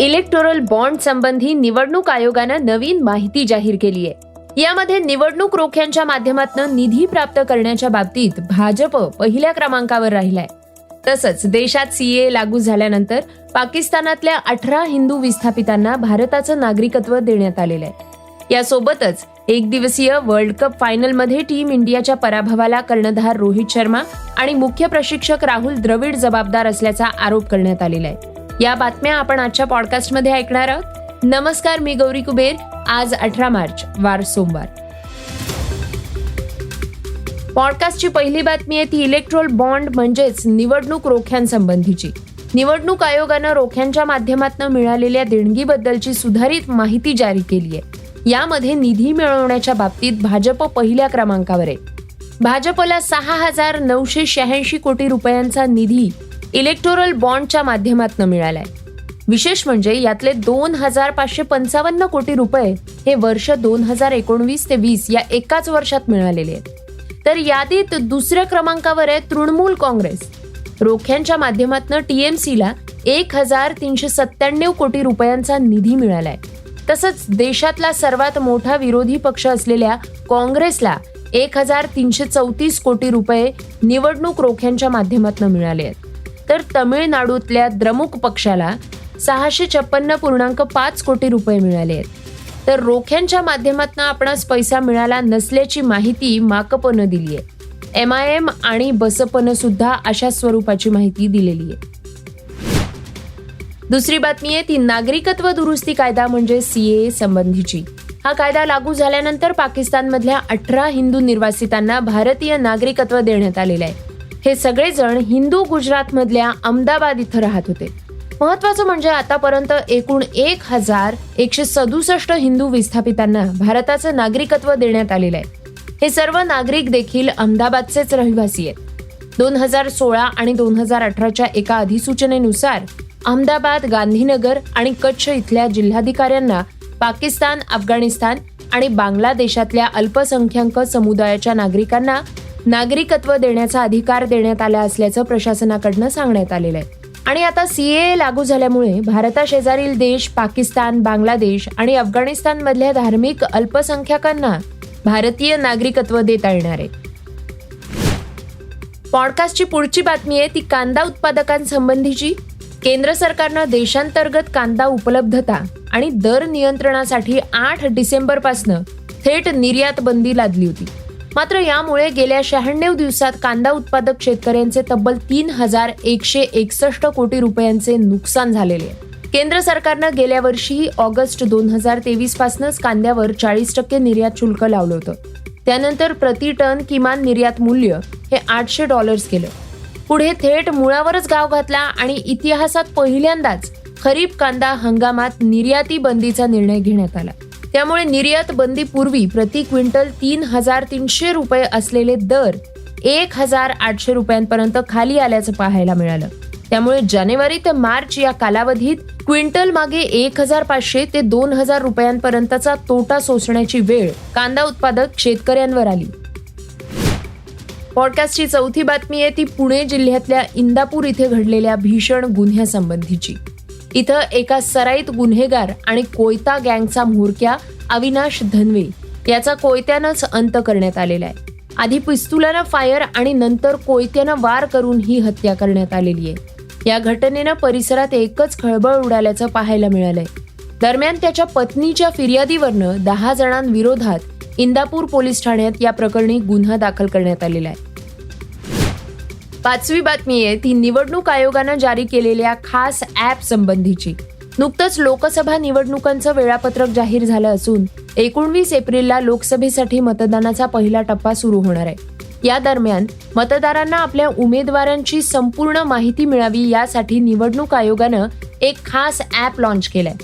Electoral bond संबंधी निवडणूक आयोगानं नवीन माहिती जाहीर केली आहे. यामध्ये निवडणूक रोख्यांच्या माध्यमातून निधी प्राप्त करण्याच्या बाबतीत भाजप पहिल्या क्रमांकावर राहिलाय. तसंच देशात सीए लागू झाल्यानंतर पाकिस्तानातल्या अठरा हिंदू विस्थापितांना भारताचं नागरिकत्व देण्यात आलेलं आहे. यासोबतच एक दिवसीय वर्ल्ड कप फायनलमध्ये टीम इंडियाच्या पराभवाला कर्णधार रोहित शर्मा आणि मुख्य प्रशिक्षक राहुल द्रविड जबाबदार असल्याचा आरोप करण्यात आलेला आहे. या बातम्या आपण आजच्या पॉडकास्टमध्ये ऐकणार आहोत. नमस्कार मी गौरी कुबेर. आज अठरा मार्च वार सोमवार. पॉडकास्टची पहिली बातमी आहे ती इलेक्ट्रोल बॉन्ड म्हणजेच निवडणूक रोख्यांसंबंधीची. निवडणूक आयोगानं रोख्यांच्या माध्यमातून मिळालेल्या देणगीबद्दलची सुधारित माहिती जारी केली आहे. यामध्ये निधी मिळवण्याच्या बाबतीत भाजप पहिल्या क्रमांकावर आहे. भाजपला सहा हजार नऊशे शहाऐंशी कोटी रुपयांचा निधी इलेक्टोरल बॉन्डच्या माध्यमातून मिळालाय. विशेष म्हणजे यातले दोन हजार पाचशे पंचावन्न कोटी रुपये हे वर्ष दोन हजार एकोणवीस ते वीस या एकाच वर्षात मिळालेले आहेत. तर यादीत दुसऱ्या क्रमांकावर आहे तृणमूल काँग्रेस. रोख्यांच्या माध्यमातून टीएमसीला एक हजार तीनशे सत्त्याण्णव कोटी रुपयांचा निधी मिळालाय. तसंच देशातला सर्वात मोठा विरोधी पक्ष असलेल्या काँग्रेसला एक हजार तीनशे चौतीस कोटी रुपये निवडणूक रोख्यांच्या माध्यमातून मिळाले आहेत. तर तमिळनाडूतल्या द्रमुक पक्षाला सहाशे छप्पन्न पूर्णांक पाच कोटी रुपये मिळाले आहेत. तर रोख्यांच्या माध्यमातून आपणास पैसा मिळाला नसल्याची माहिती माकपनं दिली आहे. एम आय एम आणि बसपनं सुद्धा अशा स्वरूपाची माहिती दिलेली आहे. दुसरी बातमी आहे ती नागरिकत्व दुरुस्ती कायदा म्हणजे सीए संबंधीची. हा कायदा लागू झाल्यानंतर पाकिस्तानमधल्या अठरा हिंदू निर्वासितांना भारतीय नागरिकत्व देण्यात आलेलं आहे. हे सगळेजण हिंदू गुजरातमधल्या अहमदाबाद इथं राहत होते. महत्वाचं म्हणजे आतापर्यंत एकूण एक हजार एकशे सदुसष्ट हिंदू विस्थापितांना भारताचं नागरिकत्व देण्यात आलेलं आहे. हे सर्व नागरिक देखील अहमदाबादचेच रहिवासी आहेत. दोन हजार सोळा आणि दोन हजार अठराच्या एका अधिसूचनेनुसार अहमदाबाद गांधीनगर आणि कच्छ इथल्या जिल्हाधिकाऱ्यांना पाकिस्तान अफगाणिस्तान आणि बांगलादेशातल्या अल्पसंख्याक समुदायाच्या नागरिकांना नागरिकत्व देण्याचा अधिकार देण्यात आला असल्याचं प्रशासनाकडनं सांगण्यात आलेलं आहे. आणि आता सीए लागू झाल्यामुळे भारताशेजारील देश पाकिस्तान बांगलादेश आणि अफगाणिस्तान मधल्या धार्मिक अल्पसंख्याकांना भारतीय नागरिकत्व देता येणार आहे. पॉडकास्टची पुढची बातमी आहे ती कांदा उत्पादकांसंबंधीची. केंद्र सरकारनं देशांतर्गत कांदा उपलब्धता आणि दर नियंत्रणासाठी आठ डिसेंबरपासनं थेट निर्यात बंदी लादली होती. मात्र यामुळे गेल्या शहाण्णव दिवसात कांदा उत्पादक शेतकऱ्यांचे तब्बल तीन हजार एकशे एकसष्ट कोटी रुपयांचे नुकसान झालेले आहे. केंद्र सरकारनं गेल्या वर्षी ऑगस्ट दोन हजार तेवीस पासूनच कांद्यावर चाळीस टक्के निर्यात शुल्क लावलं होतं. त्यानंतर प्रति टन किमान निर्यात मूल्य हे आठशे डॉलर्स केलं पुढे थेट मुळावरच गाव घातला आणि इतिहासात पहिल्यांदाच खरीप कांदा हंगामात निर्याती बंदीचा निर्णय घेण्यात आला. त्यामुळे निर्यात बंदीपूर्वी प्रति क्विंटल तीन हजार तीनशे रुपये असलेले दर एक हजार आठशे रुपयांपर्यंत खाली आल्याचं पाहायला मिळालं. त्यामुळे जानेवारी ते मार्च या कालावधीत क्विंटल मागे एक हजार पाचशे ते दोन हजार रुपयांपर्यंतचा तोटा सोसण्याची वेळ कांदा उत्पादक शेतकऱ्यांवर आली. पॉडकास्टची चौथी बातमी आहे ती पुणे जिल्ह्यातल्या इंदापूर इथे घडलेल्या भीषण गुन्ह्यासंबंधीची. इथं एका सराईत गुन्हेगार आणि कोयता गँगचा म्होरक्या अविनाश धनवे याचा कोयत्यानंच अंत करण्यात आलेला आहे. आधी पिस्तुलानं फायर आणि नंतर कोयत्यानं वार करून ही हत्या करण्यात आलेली आहे. या घटनेनं परिसरात एकच खळबळ उडाल्याचं पाहायला मिळालंय. दरम्यान त्याच्या पत्नीच्या फिर्यादीवरनं दहा जणांविरोधात इंदापूर पोलीस ठाण्यात या प्रकरणी गुन्हा दाखल करण्यात आलेला आहे. पाचवी बातमी आहे ती निवडणूक आयोगानं जारी केलेल्या खास ऍप संबंधीची. नुकतंच लोकसभा निवडणुकांचं वेळापत्रक जाहीर झालं असून एकोणवीस एप्रिलला लोकसभेसाठी मतदानाचा पहिला टप्पा सुरू होणार आहे. या दरम्यान मतदारांना आपल्या उमेदवारांची संपूर्ण माहिती मिळावी यासाठी निवडणूक आयोगानं एक खास ऍप लॉन्च केलंय.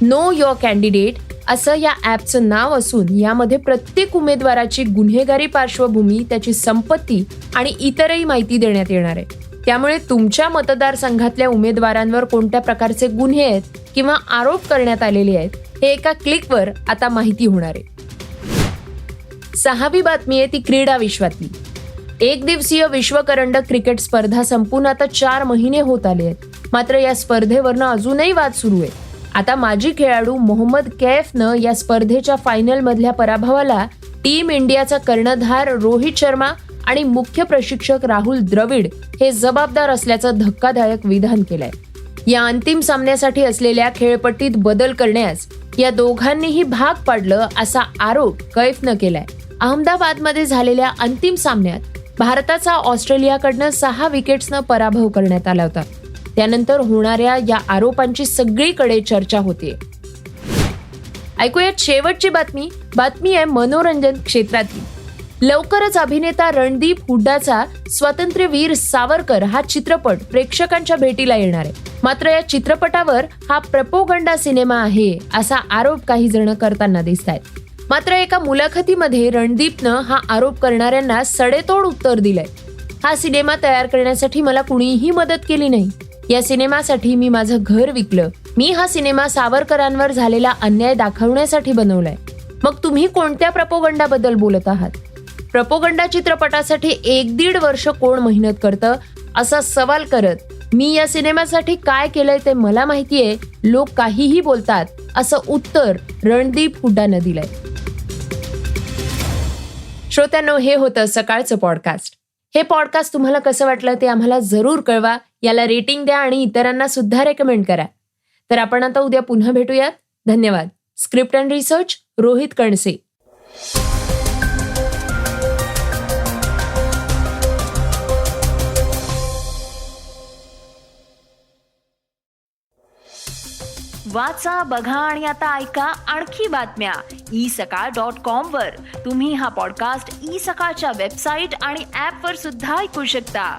नो युअर कॅन्डिडेट असं या ॲपचं नाव असून यामध्ये प्रत्येक उमेदवाराची गुन्हेगारी पार्श्वभूमी त्याची संपत्ती आणि इतरही माहिती देण्यात येणार आहे. त्यामुळे तुमच्या मतदारसंघातल्या उमेदवारांवर कोणत्या प्रकारचे गुन्हे आहेत किंवा आरोप करण्यात आलेले आहेत हे एका क्लिकवर आता माहिती होणार आहे. सहावी बातमी आहे ती क्रीडा विश्वातली. एक दिवसीय विश्वकरंडक क्रिकेट स्पर्धा संपून आता चार महिने होत आले आहेत. मात्र या स्पर्धेवरनं अजूनही वाद सुरू आहे आता माजी खेळाडू मोहम्मद कैफनं या स्पर्धेच्या फायनलमधल्या पराभवाला टीम इंडियाचा कर्णधार रोहित शर्मा आणि मुख्य प्रशिक्षक राहुल द्रविड हे जबाबदार असल्याचं धक्कादायक विधान केलंय. या अंतिम सामन्यासाठी असलेल्या खेळपट्टीत बदल करण्यास या दोघांनीही भाग पाडलं असा आरोप कैफनं केलाय. अहमदाबादमध्ये झालेल्या अंतिम सामन्यात भारताचा ऑस्ट्रेलियाकडनं सहा विकेट्सनं पराभव करण्यात आला होता. त्यानंतर होणाऱ्या या आरोपांची सगळीकडे चर्चा होते. ऐकूयात शेवटची बातमी. बातमी आहे मनोरंजन क्षेत्रातली. लवकरच अभिनेता रणदीप हुड्डाचा स्वातंत्र्यवीर सावरकर हा चित्रपट प्रेक्षकांच्या भेटीला येणार आहे. मात्र या चित्रपटावर हा प्रपोगंडा सिनेमा आहे असा आरोप काही जण करताना दिसत आहेत मात्र एका मुलाखतीमध्ये रणदीपनं हा आरोप करणाऱ्यांना सडेतोड उत्तर दिलंय. हा सिनेमा तयार करण्यासाठी मला कुणीही मदत केली नाही. या सिनेमासाठी मी माझं घर विकलं. मी हा सिनेमा सावरकरांवर झालेला अन्याय दाखवण्यासाठी बनवलाय. मग तुम्ही कोणत्या प्रपोगंडाबद्दल बोलत आहात? प्रपोगंडा चित्रपटासाठी एक दीड वर्ष कोण मेहनत करतं? असा सवाल करत मी या सिनेमासाठी काय केलंय ते मला माहितीये. लोक काहीही बोलतात असं उत्तर रणदीप हुड्डानं दिलंय. श्रोत्यांनो हे होतं सकाळचं पॉडकास्ट हे पॉडकास्ट तुम्हाला कसं वाटलं ते आम्हाला जरूर कळवा. याला रेटिंग द्या आणि इतरांना सुद्धा रेकमेंड करा. तर आपण आता उद्या पुन्हा भेटूयात. धन्यवाद. Script and research Rohit Kanase. वाचा बघा आणि आता ऐका आणखी बातम्या. ई सकाळ डॉट कॉम वर. तुम्ही हा पॉडकास्ट ई सकाळच्या वेबसाईट आणि ऍप वर सुद्धा ऐकू शकता.